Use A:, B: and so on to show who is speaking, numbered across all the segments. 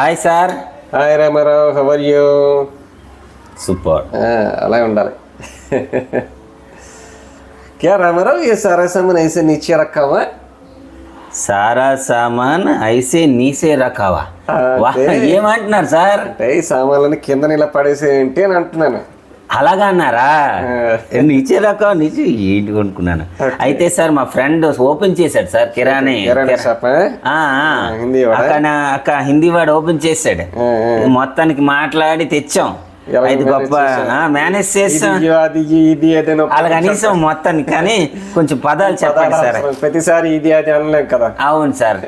A: Hi sir
B: hi Ramarao how are you
A: super
B: అలా ఉండాలి. క్యా రామారావు ఏ సారా సామాన్ ఐసే నీచే రకావా
A: సారా సామాన్ ఐసే నీసే రకావా ఏమంటున్నారు సార్?
B: అంటే ఈ సామాన్లని కింద ఇలా ఏంటి అని అంటున్నాను.
A: అలాగా అన్నారా
B: ఆ.
A: నీచే రకం నీచే ఏంటి కొనుక్కున్నాను అయితే సార్ మా ఫ్రెండ్ ఓపెన్ చేశాడు సార్ కిరాణి
B: ఆ. హిందీ వాడా?
A: ఓపెన్ చేశాడు. మొత్తానికి మాట్లాడి తెచ్చాం
B: అది
A: గొప్ప మేనేజ్ చేస్తాం
B: ఇది
A: అలా కనీసం మొత్తాన్ని కానీ కొంచెం పదాలు చెప్పండి సార్.
B: ప్రతిసారి ఇది అది అనలేం కదా.
A: అవును సార్.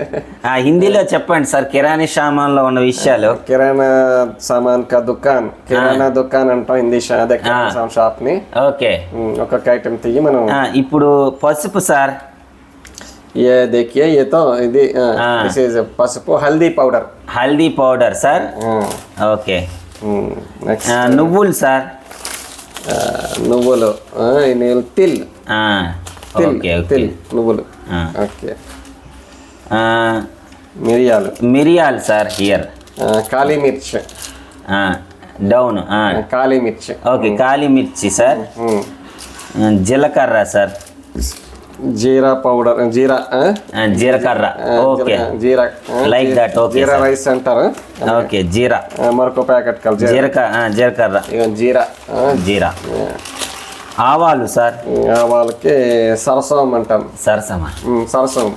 A: హిందీలో చెప్పండి సార్ కిరాణా సామాన్లో ఉన్న విషయాలు.
B: కిరాణా సామాన్ కా దుకాన్ కిరాణా దుకాన్ అంటాం హిందీ అదే షాప్ని
A: ఓకే.
B: ఒక్కొక్క ఐటమ్ తీయి మనం.
A: ఇప్పుడు పసుపు సార్.
B: ఏ దేఖియే ఏ ఇది పసుపు హల్దీ పౌడర్.
A: హల్దీ పౌడర్ సార్. ఓకే. నువ్వులు సార్.
B: నువ్వులు. తిల్. తిల్
A: ఓకే ఓకే.
B: తిల్ నువ్వులు. ఓకే. మిరియాలు.
A: మిరియాలు సార్ హియర్.
B: కాళీ మిర్చి.
A: డౌన్
B: కాళీ మిర్చి.
A: ఓకే కాలి మిర్చి సార్. ఆ, జీలకర్ర సార్.
B: జీరా పౌడర్ జీరా ఆ,
A: ఓకే.
B: జీరా- జీ-
A: that, okay,
B: జీరా. రైస్ అంటారు.
A: ఓకే జీరా.
B: మరొక ప్యాకెట్ కలిసి
A: జీరక
B: ఇక జీరా
A: జీరా. ఆవాలు సార్.
B: వాళ్ళకి సరసం అంటాం.
A: సరసమా?
B: సరసం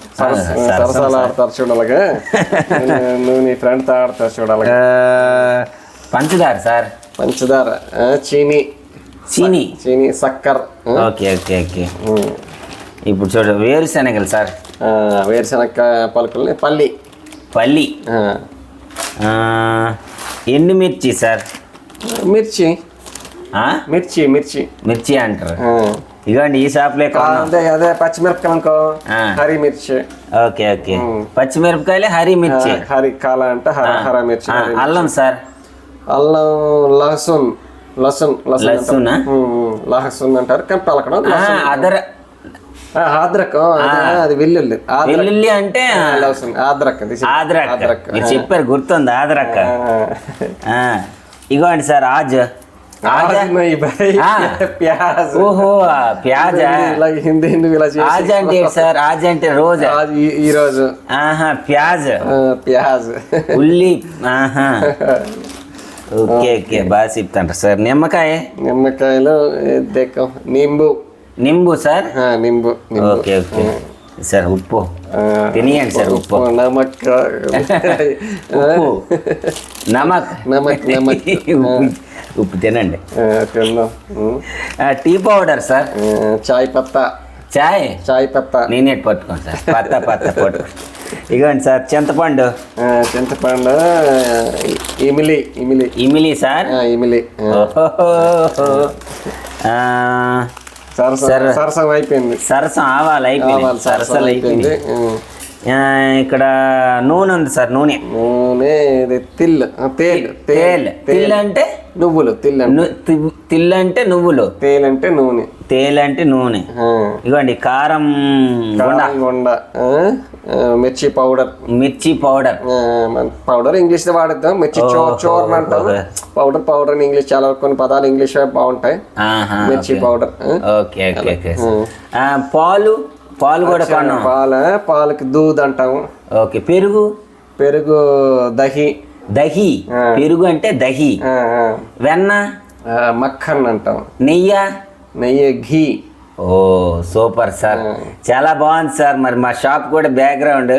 B: సరసాలు ఆడతారు చూడాలగా. నువ్వు నీ ఫ్రెండ్తో ఆడతారు చూడాలగా.
A: ఆ, పంచదార సార్.
B: పంచదార చీనీ.
A: చీని.
B: చీనీ సక్కర్
A: ఓకే ఓకే ఓకే. ఇప్పుడు చూడ వేరుశనగలు సార్.
B: వేరుశనగ పలుకుల్ని పల్లి.
A: పల్లి. ఎండుమిర్చి సార్?
B: మిర్చి? మిర్చి మిర్చి.
A: మిర్చి అంటారు. ఇదిగోండి ఈ షాప్లో
B: ఆ, అదే అదే పచ్చిమిరపకాయలు అనుకో. హరి మిర్చి.
A: Okay okay. పచ్చిమిరపకాయలు హరి మిర్చి.
B: హరి కాల అంటే హర మిర్చి
A: అల్లం సార్.
B: అల్లం లహసున్ లసన్ లసన్ లహసున్ అంటారు కానీ పలకడం లసన్.
A: అదర
B: ఆద్రకం. అది వెల్లుల్లి.
A: వెల్లుల్లి అంటే
B: ఆద్రక్. ఆద్రక్.
A: మీరు చెప్పారు గుర్తుంది ఆద్రక్. ఇగోండి సార్ ఆజ్. ఓహో ఆజ్ అంటే సార్? ఆజ్ అంటే రోజు.
B: ఈ
A: ఆహా ఉల్లి. ఆహా. Okay okay. బాగా చెప్తాంటారు సార్. నిమ్మకాయ.
B: నిమ్మకాయలు నింబు.
A: నింబు సార్
B: నింబు
A: ఓకే ఓకే సార్ ఉప్పు తినేయండి సార్ ఉప్పు
B: నమక్
A: ఉప్పు నమక్
B: నమక్ నమక్
A: ఉప్పు తినండి టీ పౌడర్ సార్
B: చాయ్ పత్తా
A: చాయ్
B: చాయ్ పత్తా
A: నేనే పట్టుకోండి సార్ పత్త పత్త పట్టుకో ఇగోండి సార్ చింతపండు
B: చింతపండు ఇమిలి ఇమిలి
A: ఇమిలి సార్
B: ఇమిలి సరసం
A: సరే.
B: సరసం అయిపోయింది.
A: సరసం ఆవాలు అయిపోయింది సరసలు అయిపోయింది. ఇక్కడ నూనె ఉంది సార్ నూనె.
B: నూనె తిల్ తేల్
A: తేల్. తిల్ అంటే?
B: నువ్వులు తిల్
A: తిల్ అంటే నువ్వులు.
B: తేల్ అంటే నూనె.
A: తేల్ అంటే నూనె. ఇగోండి కారం గుండ.
B: మిర్చి పౌడర్.
A: మిర్చి పౌడర్.
B: పౌడర్ ఇంగ్లీష్ వాడుతాం మిర్చి చో
A: ఓహో,
B: చోర్ అంటాం. పౌడర్ పౌడర్ అని ఇంగ్లీష్ చాలా కొన్ని పదాలు ఇంగ్లీష్ బాగుంటాయి. మిర్చి. పౌడర్.
A: Okay okay okay. పాలు పాలు కూడా కొన్నాం.
B: పాల పాలకి దూద్ అంటాము
A: ఓకే పెరుగు?
B: పెరుగు దహి.
A: దహి. పెరుగు అంటే దహి. వెన్న?
B: మక్కన్ అంటాం.
A: నెయ్య?
B: నెయ్యి ఘీ.
A: ఓ సూపర్ సార్. చాలా బాగుంది సార్. మరి మా షాప్ కూడా బ్యాక్గ్రౌండ్.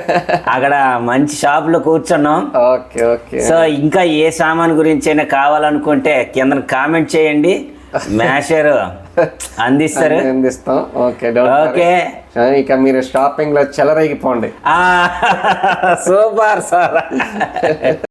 A: అక్కడ మంచి షాప్లో కూర్చున్నాం.
B: Okay okay.
A: సో ఇంకా ఏ సామాన్ గురించి అయినా కావాలనుకుంటే కింద కామెంట్ చేయండి. మ్యాషర్ అందిస్తారు.
B: అందిస్తాం. Okay
A: okay.
B: ఇక మీరు షాపింగ్లో చెలరేగిపోండి
A: సూపర్ సార్.